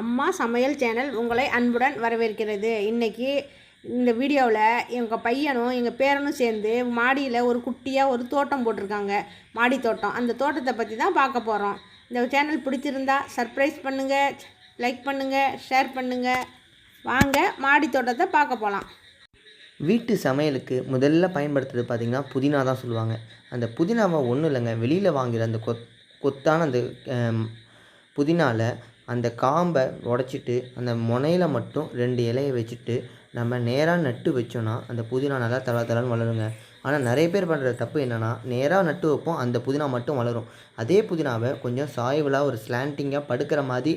அம்மா சமையல் சேனல் உங்களை அன்புடன் வரவேற்கிறது. இன்றைக்கி இந்த வீடியோவில் எங்கள் பையனும் எங்கள் பேரனும் சேர்ந்து மாடியில் ஒரு குட்டியாக ஒரு தோட்டம் போட்டிருக்காங்க. மாடி தோட்டம். அந்த தோட்டத்தை பற்றி தான் பார்க்க போகிறோம் இந்த சேனல் பிடிச்சிருந்தா சர்ப்ரைஸ் பண்ணுங்கள் லைக் பண்ணுங்கள் ஷேர் பண்ணுங்கள் வாங்க மாடி தோட்டத்தை பார்க்க போகலாம் வீட்டு சமையலுக்கு முதல்ல பயன்படுத்துறது பார்த்திங்கன்னா புதினா தான் சொல்லுவாங்க. அந்த புதினாவை ஒன்றும் இல்லைங்க வெளியில் வாங்குற அந்த கொத் கொத்தான அந்த புதினாவில் அந்த காம்பை உடச்சிட்டு அந்த முனையில் மட்டும் ரெண்டு இலையை வச்சுட்டு நம்ம நேராக நட்டு வச்சோன்னா அந்த புதினா நல்லா தள தளன்னு வளருங்க. ஆனால் நிறைய பேர் பண்ணுற தப்பு என்னென்னா நேராக நட்டு வைப்போம் அந்த புதினா மட்டும் வளரும். அதே புதினாவை கொஞ்சம் சாய்வலாக ஒரு ஸ்லாண்டிங்காக படுக்கிற மாதிரி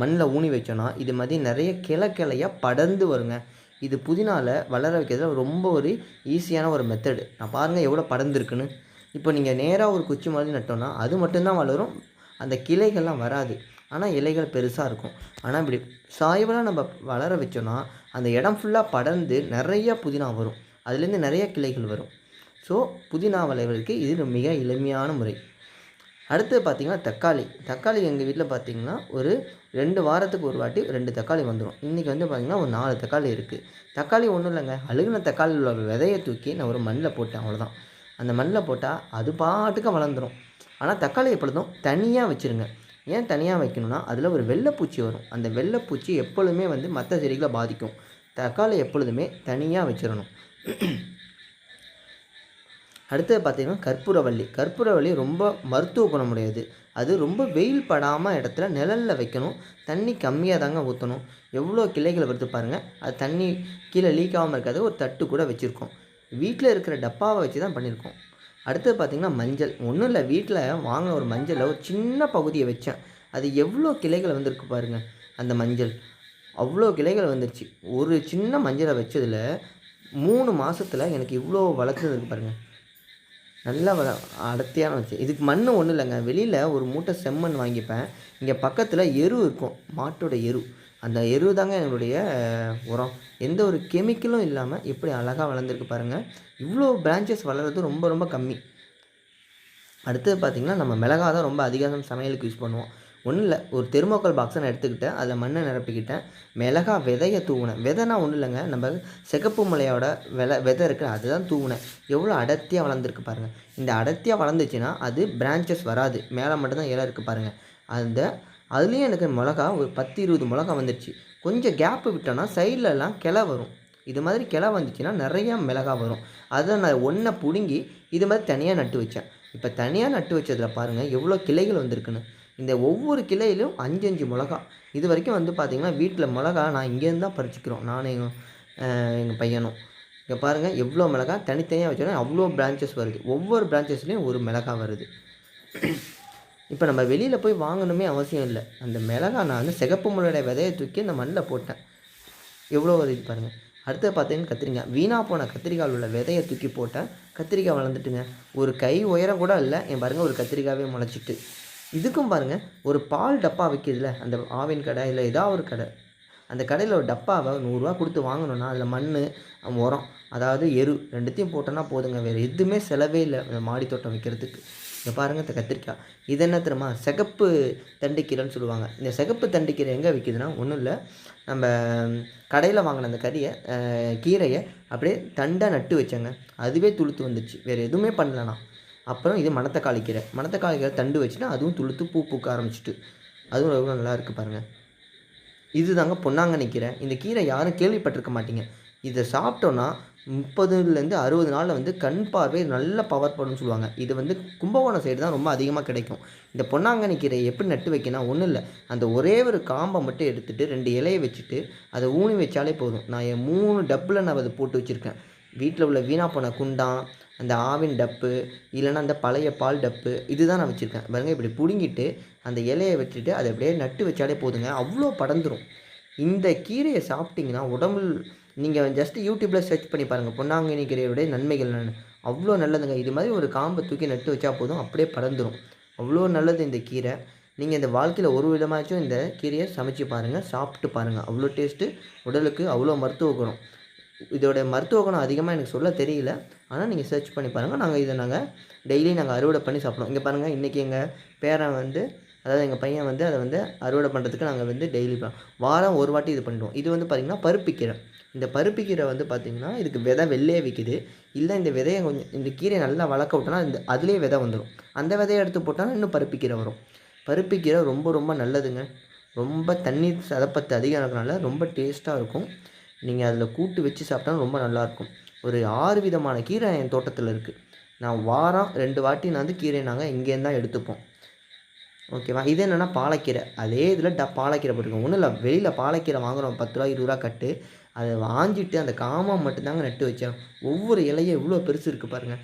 மண்ணில் ஊனி வச்சோன்னா இது மாதிரி நிறைய கிளை கிளையாக படர்ந்து வருங்க. இது புதினாவில் வளர வைக்கிறதுல ரொம்ப ஒரு ஈஸியான ஒரு மெத்தடு நான் பாருங்கள் எவ்வளோ படர்ந்துருக்குன்னு. இப்போ நீங்கள் நேராக ஒரு குச்சி மாதிரி நட்டோன்னா அது மட்டும்தான் வளரும் அந்த கிளைகள்லாம் வராது. ஆனால் இலைகள் பெருசாக இருக்கும். ஆனால் இப்படி சாய்வெல்லாம் நம்ம வளர வச்சோன்னா அந்த இடம் ஃபுல்லாக படர்ந்து நிறைய புதினா வரும். அதுலேருந்து நிறைய கிளைகள் வரும். ஸோ புதினா வளைவதற்கு இது மிக எளிமையான முறை. அடுத்தது பார்த்திங்கன்னா தக்காளி. தக்காளி எங்கள் வீட்டில் பார்த்திங்கன்னா ஒரு ரெண்டு வாரத்துக்கு ஒரு வாட்டி ரெண்டு தக்காளி வந்துடும் இன்றைக்கி வந்து பார்த்திங்கன்னா ஒரு நாலு தக்காளி இருக்குது தக்காளி ஒன்றும் இல்லைங்க. அழுகுன தக்காளியில் உள்ள விதையை தூக்கி நான் ஒரு மண்ணில் போட்டேன் அவ்வளோதான் அந்த மண்ணில் போட்டால் அது பாட்டுக்கு வளர்ந்துடும் ஆனால் தக்காளி எப்பொழுதும் தனியாக வச்சுருங்க. ஏன் தனியாக வைக்கணும்னா அதில் ஒரு வெள்ளைப்பூச்சி வரும். அந்த வெள்ளைப்பூச்சி எப்பொழுதுமே வந்து மற்ற செடிகளை பாதிக்கும். தக்காளி எப்பொழுதுமே தனியாக வச்சிடணும் அடுத்தது பார்த்திங்கன்னா கற்பூரவள்ளி. கற்பூரவள்ளி ரொம்ப மருத்துவ குணமுடையது. அது ரொம்ப வெயில் படாமல் இடத்துல நிழலில் வைக்கணும். தண்ணி கம்மியாக தாங்க ஊற்றணும் எவ்வளோ கிளைகளை வருது பாருங்கள் அது தண்ணி கீழே லீக் ஆகாமல் இருக்காது. ஒரு தட்டு கூட வச்சுருக்கோம். வீட்டில் இருக்கிற டப்பாவை வச்சு தான் பண்ணியிருக்கோம் அடுத்தது பார்த்திங்கன்னா மஞ்சள். ஒன்றும் இல்லை வீட்டில் வாங்கின ஒரு மஞ்சளில் ஒரு சின்ன பகுதியை வச்சேன். அது எவ்வளோ கிளைகள் வந்திருக்கு பாருங்கள் அந்த மஞ்சள். அவ்வளோ கிளைகள் வந்துருச்சு. ஒரு சின்ன மஞ்சளை வச்சதில் மூணு மாதத்தில் எனக்கு இவ்வளோ வளர்த்துது இருக்கு பாருங்கள் நல்லா வள அடர்த்தியான வச்சு. இதுக்கு மண் ஒன்றும் இல்லைங்க. வெளியில் ஒரு மூட்டை செம்மண் வாங்கிப்பேன். இங்கே பக்கத்தில் எரு இருக்கும் மாட்டோட எரு. அந்த எருவு தாங்க எங்களுடைய உரம். எந்த ஒரு கெமிக்கலும் இல்லாமல் எப்படி அழகாக வளர்ந்துருக்கு பாருங்கள் இவ்வளோ பிரான்ச்சஸ் வளர்கிறது ரொம்ப ரொம்ப கம்மி. அடுத்தது பார்த்திங்கன்னா நம்ம மிளகா தான் ரொம்ப அதிகம் சமையலுக்கு யூஸ் பண்ணுவோம். ஒன்றும் இல்லை ஒரு தெர்மோக்கல் பாக்ஸை நான் எடுத்துக்கிட்டேன். அதில் மண்ணை நிரப்பிக்கிட்டேன். மிளகா விதையை தூவினேன். விதைனா ஒன்றும் இல்லைங்க நம்ம சிகப்பு மலையோட விலை விதை இருக்குது அதுதான் தூவினேன். எவ்வளோ அடர்த்தியாக வளர்ந்துருக்கு பாருங்கள் இந்த அடர்த்தியாக வளர்ந்துச்சுன்னா அது பிரான்ச்சஸ் வராது. மேலே மட்டும்தான் இலை இருக்குது பாருங்கள் அந்த அதுலேயும் எனக்கு மிளகா ஒரு பத்து இருபது மிளகா வந்துடுச்சு கொஞ்சம் கேப்பு விட்டோன்னா சைட்லலாம் கிளை வரும். இது மாதிரி கிளை வந்துச்சுன்னா நிறையா மிளகா வரும். அதை நான் ஒன்றை பிடுங்கி இது மாதிரி தனியாக நட்டு வச்சேன். இப்போ தனியாக நட்டு வச்சதில் பாருங்கள் எவ்வளோ கிளைகள் வந்திருக்குன்னு. இந்த ஒவ்வொரு கிளையிலும் அஞ்சு அஞ்சு மிளகா. இது வரைக்கும் வந்து பார்த்திங்கன்னா வீட்டில் மிளகா நான் இங்கேருந்து தான் பறிச்சுக்கிறோம். நானும் எங்கள் எங்கள் பையனும். இங்கே பாருங்கள் எவ்வளோ மிளகா? தனித்தனியாக வச்சோன்னா அவ்வளோ பிரான்ச்சஸ் வருது. ஒவ்வொரு பிரான்ச்சஸ்லேயும் ஒரு மிளகா வருது. இப்போ நம்ம வெளியில் போய் வாங்கணுமே அவசியம் இல்லை. அந்த மிளகா நான் வந்து சிகப்பு முளையோட விதையை தூக்கி அந்த மண்ணில் போட்டேன். எவ்வளோ வருது பாருங்கள் அடுத்து பார்த்தீங்கன்னா கத்திரிக்காய். வீணாக போன கத்திரிக்காயில் உள்ள விதையை தூக்கி போட்டேன். கத்திரிக்காய் வளர்ந்துட்டுங்க. ஒரு கை உயரம் கூட இல்லை. என் பாருங்கள் ஒரு கத்திரிக்காவே முளைச்சிட்டு. இதுக்கும் பாருங்கள் ஒரு பால் டப்பா விற்கிதுல அந்த ஆவின் கடை இல்லை ஏதாவது ஒரு கடை. அந்த கடையில் ஒரு டப்பாவை நூறுரூவா கொடுத்து வாங்கணும்னா அதில் மண் உரம் அதாவது எரு ரெண்டுத்தையும் போட்டோன்னா போதுங்க. வேறு எதுவுமே செலவே இல்லை. அந்த மாடி தோட்டம் வைக்கிறதுக்கு. இங்கே பாருங்கள் இந்த கத்திரிக்காய். இது என்ன தெரியுமா? சிகப்பு தண்டுக்கீரைன்னு சொல்லுவாங்க. இந்த சிகப்பு தண்டுக்கீரை எங்கே விற்கிதுன்னா ஒன்றும் இல்லை. நம்ம கடையில் வாங்கின அந்த கறியை கீரையை அப்படியே தண்டாக நட்டு வச்சேங்க. அதுவே துளுத்து வந்துச்சு. வேறு எதுவுமே பண்ணலண்ணா. அப்புறம் இது மணத்தக்காளி கீரை. மணத்தக்காளி கீரை தண்டு வச்சுன்னா அதுவும் துளுத்து பூ பூக்க ஆரம்பிச்சிட்டு. அதுவும் எவ்வளோ நல்லா இருக்குது பாருங்கள் இது தாங்க பொன்னாங்கண்ணி கீரை. இந்த கீரை யாரும் கேள்விப்பட்டிருக்க மாட்டீங்க. இதை சாப்பிட்டோன்னா முப்பதுலேருந்து அறுபது நாளில் வந்து கண் பார்வை நல்ல பவர் பண்ணுன்னு சொல்லுவாங்க. இது வந்து கும்பகோணம் சைடு தான் ரொம்ப அதிகமாக கிடைக்கும். இந்த பொன்னாங்கண்ணி கீரையை எப்படி நட்டு வைக்கணும் ஒன்றும் இல்லை. அந்த ஒரே ஒரு காம்பை மட்டும் எடுத்துகிட்டு ரெண்டு இலையை வச்சுட்டு அதை ஊனி வச்சாலே போதும். நான் என் மூணு டப்பில் நான் அதை போட்டு வச்சுருக்கேன். வீட்டில் உள்ள வீணாக போன குண்டான் அந்த ஆவின் டப்பு இல்லைன்னா அந்த பழைய பால் டப்பு இதுதான் நான் வச்சுருக்கேன். பாருங்க இப்படி பிடுங்கிட்டு அந்த இலையை வச்சுட்டு அதை அப்படியே நட்டு வச்சாலே போதுங்க. அவ்வளோ படந்துடும் இந்த கீரையை சாப்பிட்டிங்கன்னா உடம்புல நீங்கள் ஜஸ்ட்டு யூடியூப்பில் சர்ச் பண்ணி பாருங்கள் பொன்னாங்கண்ணி கீரையுடைய நன்மைகள் நான் அவ்வளோ நல்லதுங்க. இது மாதிரி ஒரு காம்பை தூக்கி நட்டு வச்சா போதும். அப்படியே பறந்துடும் அவ்வளோ நல்லது இந்த கீரை. நீங்கள் இந்த வாழ்க்கையில் ஒரு விதமாச்சும் இந்த கீரையை சமைச்சு பாருங்கள் சாப்பிட்டு பாருங்கள் அவ்வளோ டேஸ்ட்டு உடலுக்கு அவ்வளோ மருத்துவ குணம். இதோட மருத்துவ குணம் அதிகமாக எனக்கு சொல்ல தெரியல. ஆனால் நீங்கள் சர்ச் பண்ணி பாருங்கள் நாங்கள் இதை நாங்கள் டெய்லி நாங்கள் அறுவடை பண்ணி சாப்பிடுவோம். இங்கே பாருங்கள் இன்றைக்கி எங்கள் பேரன் வந்து அதாவது எங்கள் பையன் வந்து அதை வந்து அறுவடை பண்ணுறதுக்கு நாங்கள் வந்து டெய்லி வாரம் ஒரு வாட்டி இது பண்ணுவோம் இது வந்து பார்த்திங்கன்னா பருப்பு கீரை இந்த பருப்பு கீரை வந்து பார்த்திங்கன்னா இதுக்கு விதை வெள்ளையே விற்கிது இல்லை இந்த விதையை கொஞ்சம் இந்த கீரையை நல்லா வளர்க்க விட்டோன்னா இந்த அதுலேயே விதை வந்துடும் அந்த விதையை எடுத்து போட்டால் இன்னும் பருப்பு கீரை வரும். பருப்பு கீரை ரொம்ப ரொம்ப நல்லதுங்க. ரொம்ப தண்ணீர் சதப்பத்து அதிகம் இருக்கிறனால ரொம்ப டேஸ்ட்டாக இருக்கும். நீங்கள் அதில் கூட்டு வச்சு சாப்பிட்டா ரொம்ப நல்லாயிருக்கும் ஒரு ஆறு விதமான கீரை என் தோட்டத்தில் இருக்குது நான் வாரம் ரெண்டு வாட்டி நான் வந்து கீரை நாங்கள் இங்கேருந்து தான் எடுத்துப்போம். ஓகேவா? இது என்னென்னா பாலக்கீரை. அதே இதில் ட பாலக்கீரை போட்டுருக்கோம். ஒன்றும் இல்லை வெளியில் பாலக்கீரை வாங்குறோம். பத்து ரூபா இருபது ரூபா கட்டு. அதை வாஞ்சிட்டு அந்த காமாக மட்டும்தாங்க நட்டு வச்சேன். ஒவ்வொரு இலையும் எவ்வளோ பெருசு இருக்குது பாருங்கள்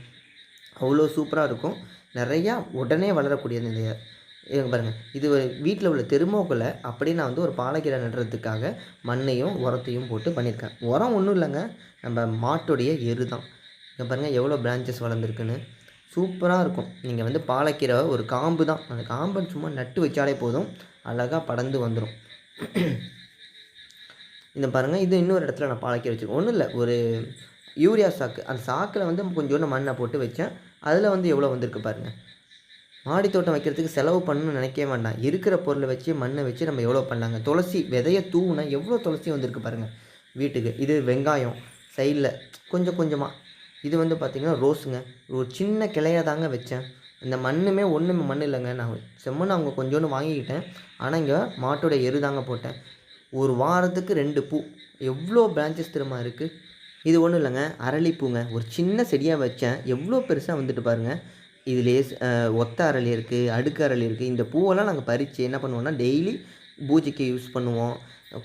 அவ்வளோ சூப்பராக இருக்கும். நிறையா உடனே வளரக்கூடியது இந்த இங்க பாருங்கள் இது வீட்டில் உள்ள தெருமோக்களை அப்படியே நான் வந்து ஒரு பாலைக்கீரை நடுறதுக்காக மண்ணையும் உரத்தையும் போட்டு பண்ணியிருக்கேன். உரம் ஒன்றும் இல்லைங்க. நம்ம மாட்டுடைய எரு தான். இங்கே பாருங்கள் எவ்வளோ பிரான்ச்சஸ் வளர்ந்துருக்குன்னு. சூப்பராக இருக்கும். நீங்கள் வந்து பாலைக்கீரை ஒரு காம்பு தான். அந்த காம்பை சும்மா நட்டு வச்சாலே போதும். அழகாக படந்து வந்துடும் இந்த பாருங்கள் இது இன்னொரு இடத்துல நான் பழக்கி வச்சுருக்கேன். ஒன்றும் இல்லை ஒரு யூரியா சாக்கு. அந்த சாக்கில் வந்து கொஞ்சோண்டு மண்ணை போட்டு வச்சேன். அதில் வந்து எவ்வளோ வந்திருக்கு பாருங்கள் மாடி தோட்டம் வைக்கிறதுக்கு செலவு பண்ணணும்னு நினைக்கவே வேண்டாம். இருக்கிற பொருளை வச்சு மண்ணை வச்சு நம்ம எவ்வளோ பண்ணாங்க துளசி விதைய தூவுனா எவ்வளோ துளசி வந்திருக்கு பாருங்கள் வீட்டுக்கு. இது வெங்காயம் சைடில் கொஞ்சம் கொஞ்சமாக இது வந்து பார்த்திங்கன்னா ரோஸுங்க. ஒரு சின்ன கிளையாக தாங்க வச்சேன். இந்த மண்ணுமே ஒன்றுமே மண் இல்லைங்க. நான் செம்மண் அவங்க கொஞ்சோண்டு வாங்கிக்கிட்டேன். ஆனால் இங்கே மாட்டோட எரு தாங்க போட்டேன். ஒரு வாரத்துக்கு ரெண்டு பூ. எவ்வளோ பிரான்ச்சஸ் திரும்ப இருக்குது இது ஒன்றும் இல்லைங்க. அரளிப்பூங்க ஒரு சின்ன செடியாக வச்சேன். எவ்வளோ பெருசாக வந்துட்டு பாருங்கள் இதுலேயே ஒத்த அரளி இருக்குது அடுக்கு அரளி இருக்குது இந்த பூவெல்லாம் நாங்கள் பறித்து என்ன பண்ணுவோம்னா டெய்லி பூஜைக்கு யூஸ் பண்ணுவோம்.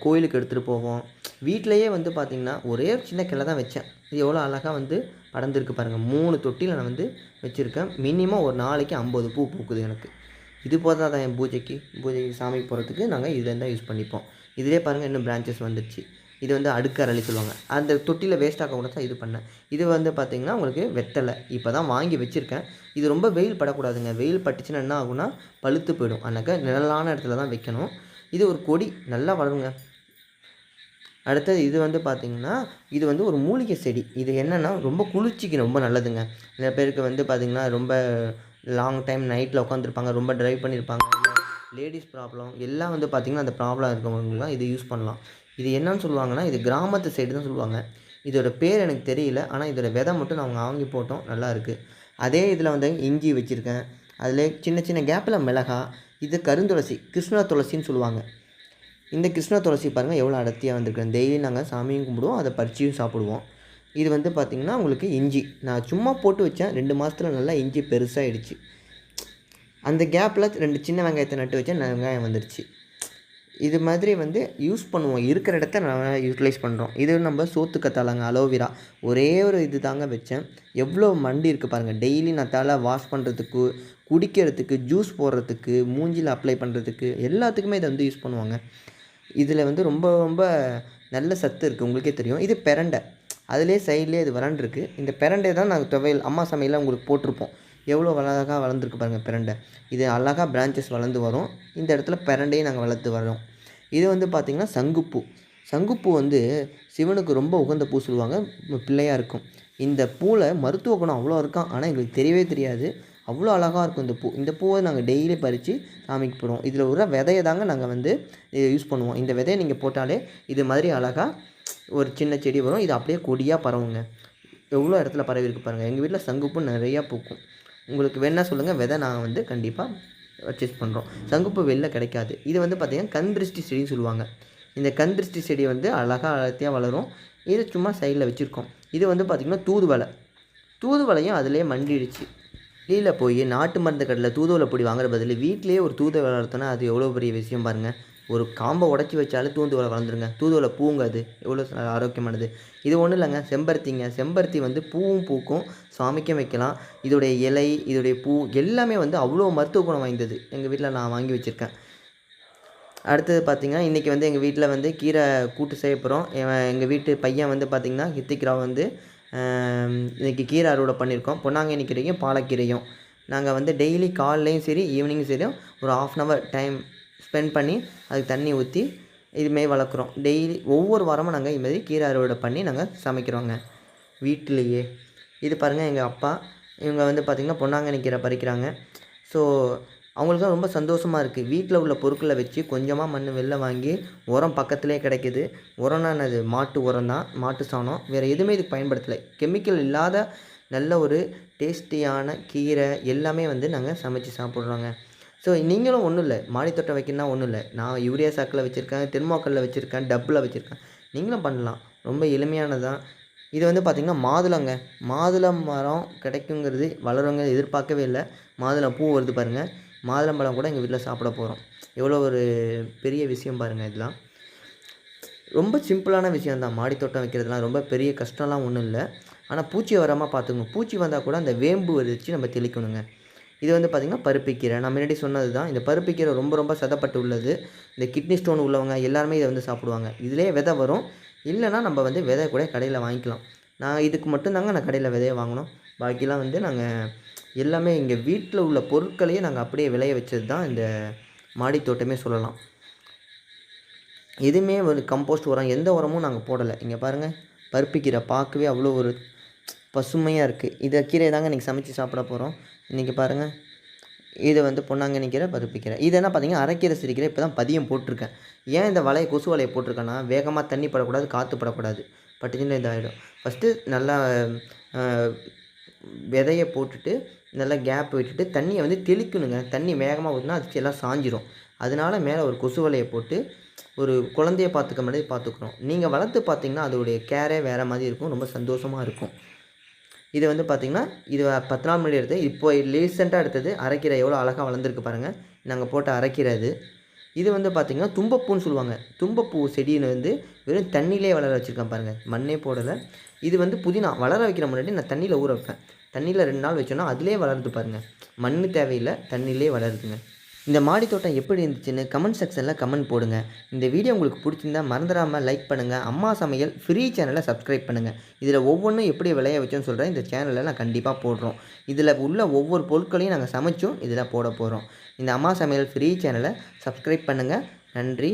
கோயிலுக்கு எடுத்துகிட்டு போவோம். வீட்டிலையே வந்து பார்த்திங்கன்னா ஒரே ஒரு சின்ன கிளை தான் வச்சேன். இது எவ்வளோ அழகாக வந்து படர்ந்துருக்கு பாருங்கள் மூணு தொட்டியில் நான் வந்து வச்சுருக்கேன். மினிமம் ஒரு நாளைக்கு ஐம்பது பூ பூக்குது எனக்கு. இது போதாதான் தான் என் பூஜைக்கு? பூஜைக்கு சாமிக்கு போகிறதுக்கு நாங்கள் இதுலேருந்து தான் யூஸ் பண்ணிப்போம். இதிலே பாருங்கள் இன்னும் பிரான்ச்சஸ் வந்துடுச்சு இது வந்து அடுக்கரளி சொல்லுவாங்க. அந்த தொட்டியில் வேஸ்ட் ஆக கூட தான் இது பண்ணேன் இது வந்து பார்த்திங்கன்னா உங்களுக்கு வெத்தலை. இப்போ தான் வாங்கி வச்சுருக்கேன். இது ரொம்ப வெயில் படக்கூடாதுங்க. வெயில் பட்டுச்சுன்னா என்ன ஆகும்னா பழுத்து போயிடும். அதனாக்க நிழலான இடத்துல தான் வைக்கணும். இது ஒரு கொடி நல்லா வளருங்க. அடுத்தது இது வந்து பார்த்திங்கன்னா இது வந்து ஒரு மூலிகை செடி. இது என்னென்னா ரொம்ப குளிர்ச்சிக்கு ரொம்ப நல்லதுங்க. நிறைய பேருக்கு வந்து பார்த்திங்கன்னா ரொம்ப லாங் டைம் நைட்டில் உட்காந்துருப்பாங்க ரொம்ப ட்ரைவ் பண்ணியிருப்பாங்க லேடிஸ் ப்ராப்ளம் எல்லாம் வந்து பார்த்திங்கன்னா அந்த ப்ராப்ளம் இருக்கவங்கலாம் இது யூஸ் பண்ணலாம். இது என்னன்னு சொல்லுவாங்கன்னா இது கிராமத்து சைடு தான் சொல்லுவாங்க. இதோட பேர் எனக்கு தெரியல ஆனால் இதோட விதை மட்டும் நான் வாங்கி போட்டோம் நல்லாயிருக்கு அதே இதில் வந்து இஞ்சி வச்சுருக்கேன். அதில் சின்ன சின்ன கேப்பில் மிளகா இது கருந்துளசி கிருஷ்ண துளசின்னு சொல்லுவாங்க. இந்த கிருஷ்ண துளசி பாருங்கள் எவ்வளோ அடர்த்தியாக வந்திருக்கேன் டெய்லி நாங்கள் சாமியும் கும்பிடுவோம் அதை பறிச்சியும் சாப்பிடுவோம். இது வந்து பார்த்திங்கன்னா உங்களுக்கு இஞ்சி. நான் சும்மா போட்டு வச்சேன் ரெண்டு மாதத்தில் நல்லா இஞ்சி பெருசாகிடுச்சு அந்த கேப்பில் ரெண்டு சின்ன வெங்காயத்தை நட்டு வச்சேன் வெங்காயம் வந்துடுச்சு இது மாதிரி வந்து யூஸ் பண்ணுவோம். இருக்கிற இடத்த நல்லா யூட்டிலைஸ் பண்ணுறோம் இது நம்ம சோத்து கத்தாழங்க அலோவேரா ஒரே ஒரு இது தாங்க வச்சேன். எவ்வளோ மண்டி இருக்குது பாருங்கள் டெய்லி நான் தலை வாஷ் பண்ணுறதுக்கு குடிக்கிறதுக்கு ஜூஸ் போடுறதுக்கு மூஞ்சியில் அப்ளை பண்ணுறதுக்கு எல்லாத்துக்குமே இதை வந்து யூஸ் பண்ணுவாங்க. இதில் வந்து ரொம்ப ரொம்ப நல்ல சத்து இருக்குது உங்களுக்கே தெரியும். இது பெரண்டை. அதிலே சைட்லேயே இது வளர்ந்துருக்கு இந்த பெரண்டை தான் நாங்கள் துவையல் அம்மா சமையலில் உங்களுக்கு போட்டிருப்போம். எவ்வளோ அழகாக வளர்ந்துருக்கு பாருங்கள் பிரண்டை. இது அழகாக பிரான்ச்சஸ் வளர்ந்து வரும். இந்த இடத்துல பிரண்டையும் நாங்கள் வளர்த்து வரோம் இது வந்து பார்த்திங்கன்னா சங்குப்பூ. சங்குப்பூ வந்து சிவனுக்கு ரொம்ப உகந்த பூ சொல்லுவாங்க. பிள்ளையாக இருக்கும். இந்த பூவில் மருத்துவ குணம் அவ்வளோ இருக்கான் ஆனால் எங்களுக்கு தெரியவே தெரியாது. அவ்வளோ அழகாக இருக்கும் இந்த பூ. இந்த பூவை நாங்கள் டெய்லி பறித்து சாமிக்கு போடுவோம். இதில் உள்ள விதையை தாங்க நாங்கள் வந்து யூஸ் பண்ணுவோம். இந்த விதையை நீங்கள் போட்டாலே இது மாதிரி அழகாக ஒரு சின்ன செடி வரும். இது அப்படியே கொடியாக பரவுங்க. எவ்வளோ இடத்துல பரவி இருக்கு பாருங்கள் எங்கள் வீட்டில் சங்குப்பு நிறையா பூக்கும். உங்களுக்கு வேணால் சொல்லுங்கள் விதை நான் வந்து கண்டிப்பாக பர்ச்சேஸ் பண்ணுறோம் சங்குப்பூ வெளில கிடைக்காது. இது வந்து பார்த்திங்கன்னா கந்திருஷ்டி செடின்னு சொல்லுவாங்க. இந்த கந்திருஷ்டி செடி வந்து அழகாக அழத்தியாக வளரும். இது சும்மா சைடில் வச்சுருக்கோம். இது வந்து பார்த்திங்கன்னா தூதுவலை தூதுவலையும் அதிலே மண்டிடுச்சு. வெளியில் போய் நாட்டு மருந்து கடையில் தூதுவளை பொடி வாங்குற பதில் வீட்டிலேயே ஒரு தூதுவலை வளர்த்தோன்னா அது எவ்வளோ பெரிய விஷயம் பாருங்கள் ஒரு காம்பை உடச்சி வச்சாலும் தூதுவளை வளர்ந்துருங்க தூதுவளை பூங்க அது எவ்வளோ ஆரோக்கியமானது. இது ஒன்றும் இல்லைங்க. செம்பருத்திங்க. செம்பருத்தி வந்து பூவும் பூக்கும். சுவாமிக்கும் வைக்கலாம். இதோடைய இலை இதோடைய பூ எல்லாமே வந்து அவ்வளோ மருத்துவ குணம் வாய்ந்தது. எங்கள் வீட்டில் நான் வாங்கி வச்சுருக்கேன். அடுத்தது பார்த்திங்கன்னா இன்றைக்கி வந்து எங்கள் வீட்டில் வந்து கீரை கூட்டு செய்ய போகிறோம் எங்கள் வீட்டு பையன் வந்து பார்த்திங்கன்னா ஹித்திக்ராவ் வந்து இன்றைக்கி கீரை அறுவடை பண்ணியிருக்கோம் பொன்னாங்கண்ணி கீரையும் பாலக்கீரையும். நாங்கள் வந்து டெய்லி காலையிலையும் சரி ஈவினிங்கும் சரி ஒரு half an hour time spend பண்ணி அதுக்கு தண்ணி ஊற்றி இதுமாரி வளர்க்குறோம். டெய்லி ஒவ்வொரு வாரமும் நாங்கள் இதுமாரி கீரை அறுவடை பண்ணி நாங்கள் சமைக்கிறோங்க. வீட்டிலேயே. இது பாருங்கள் எங்கள் அப்பா இவங்க வந்து பார்த்திங்கன்னா பொன்னாங்கண்ணி கீரை பறிக்கிறாங்க. ஸோ அவங்களுக்கு ரொம்ப சந்தோஷமாக இருக்குது வீட்டில் உள்ள பொருட்களை வச்சு கொஞ்சமாக மண் வெளில வாங்கி உரம் பக்கத்துலேயே கிடைக்கிது. உரம்னானது மாட்டு உரம் தான். மாட்டு சாணம். வேறு எதுவுமே இதுக்கு பயன்படுத்தலை. கெமிக்கல் இல்லாத நல்ல ஒரு டேஸ்டியான கீரை எல்லாமே வந்து நாங்கள் சமைச்சு சாப்பிட்றோங்க. ஸோ நீங்களும் ஒன்றும் இல்லை. மாடித்தோட்டம் வைக்கணும்னா ஒன்றும் இல்லை. நான் யூரியா சாக்கில் வச்சுருக்கேன் தெர்மோக்கல்லில் வச்சுருக்கேன் டப்பில் வச்சுருக்கேன். நீங்களும் பண்ணலாம். ரொம்ப எளிமையானதான் இது வந்து பார்த்திங்கன்னா மாதுளங்க. மாதுளம் மரம் கிடைக்குங்கிறது வளருங்க எதிர்பார்க்கவே இல்லை. மாதுளம் பூ வருது பாருங்கள் மாதுளம்பழம் கூட எங்கள் வீட்டில் சாப்பிட போகிறோம் எவ்வளோ ஒரு பெரிய விஷயம் பாருங்கள் இதெல்லாம். ரொம்ப சிம்பிளான விஷயம் தான் மாடித்தோட்டம் வைக்கிறதுலாம் ரொம்ப பெரிய கஷ்டம்லாம் ஒன்றும் இல்லை. ஆனால் பூச்சி வராமல் பார்த்துக்கணும் பூச்சி வந்தால் கூட அந்த வேம்பு வச்சு நம்ம தெளிக்கணுங்க. இது வந்து பார்த்திங்கன்னா பருப்பிக்கீரை. நான் முன்னாடி சொன்னது தான் இந்த பருப்பிக்கீரை ரொம்ப ரொம்ப சதப்பட்டு உள்ளது இந்த கிட்னி ஸ்டோன் உள்ளவங்க எல்லாருமே இதை வந்து சாப்பிடுவாங்க. இதுலேயே விதை வரும். இல்லைன்னா நம்ம வந்து விதை கூட கடையில் வாங்கிக்கலாம். நான் இதுக்கு மட்டும்தாங்க நான் கடையில் விதையை வாங்கினோம் பாக்கிலாம் வந்து நாங்கள் எல்லாமே இங்கே வீட்டில் உள்ள பொருட்களையே நாங்கள் அப்படியே விளைய வச்சது தான் இந்த மாடித்தோட்டமே சொல்லலாம். எதுவுமே ஒரு கம்போஸ்ட் உரம் எந்த உரமும் நாங்கள் போடலை. இங்கே பாருங்கள் பருப்பிக்கீரை பார்க்கவே அவ்வளோ ஒரு பசுமையாக இருக்குது இதை கீரையை தாங்க இன்றைக்கி சமைச்சு சாப்பிட போகிறோம் இன்றைக்கி பாருங்கள் இது வந்து பொன்னாங்கண்ணி கீரை பருப்பிக்கீரை. இது என்ன பார்த்தீங்கன்னா அரைக்கீரை சிரிக்கீரை. இப்போ தான் பதியம் போட்டிருக்கேன். ஏன் இந்த வலையை கொசு வலையை போட்டிருக்கேன்னா வேகமாக தண்ணி படக்கூடாது காற்று படக்கூடாது. பட்டுச்சுன்னு இதாகிடும் ஃபஸ்ட்டு நல்லா விதையை போட்டுட்டு நல்லா கேப் விட்டுட்டு தண்ணியை வந்து தெளிக்கணுங்க. தண்ணி வேகமாக ஊற்றினா அது எல்லாம் சாஞ்சிரும். அதனால மேலே ஒரு கொசு வலையை போட்டு ஒரு குழந்தைய பார்த்துக்க மாதிரி பார்த்துக்குறோம். நீங்கள் வளர்த்து பார்த்தீங்கன்னா அதோடைய கேரே வேறு மாதிரி இருக்கும். ரொம்ப சந்தோஷமாக இருக்கும். இது வந்து பார்த்திங்கன்னா இது பத்து நாள் முன்னாடி எடுத்து இப்போ ரீசெண்டாக எடுத்தது அரைக்கீரை எவ்வளோ அழகாக வளர்ந்துருக்கு பாருங்கள் நாங்கள் போட்ட அரைக்கீரை அது. இது வந்து பார்த்திங்கன்னா தும்பப்பூன்னு சொல்லுவாங்க. தும்பப்பூ செடின்னு வந்து வெறும் தண்ணியிலே வளர வச்சுருக்கேன் பாருங்கள் மண்ணே போடலை. இது வந்து புதினா வளர வைக்கிற முன்னாடி நான் தண்ணியில் ஊற வைப்பேன். தண்ணியில் ரெண்டு நாள் வச்சோன்னா அதிலே வளருது பாருங்கள் மண் தேவையில்லை தண்ணியிலே வளருதுங்க. இந்த மாடி தோட்டம் எப்படி இருந்துச்சுன்னு கமெண்ட் செக்ஷனில் கமெண்ட் போடுங்க. இந்த வீடியோ உங்களுக்கு பிடிச்சிருந்தா மறந்துடாமல் லைக் பண்ணுங்கள் அம்மா சமையல் ஃப்ரீ சேனலை சப்ஸ்கிரைப் பண்ணுங்கள் இதில் ஒவ்வொன்றும் எப்படி விளைய வச்சோன்னு சொல்கிறேன் இந்த சேனலில் நான் கண்டிப்பாக போடுறோம். இதில் உள்ள ஒவ்வொரு பொருட்களையும் நாங்கள் சமைச்சும் இதில் போட போகிறோம் இந்த அம்மா சமையல் ஃப்ரீ சேனலை சப்ஸ்கிரைப் பண்ணுங்கள் நன்றி.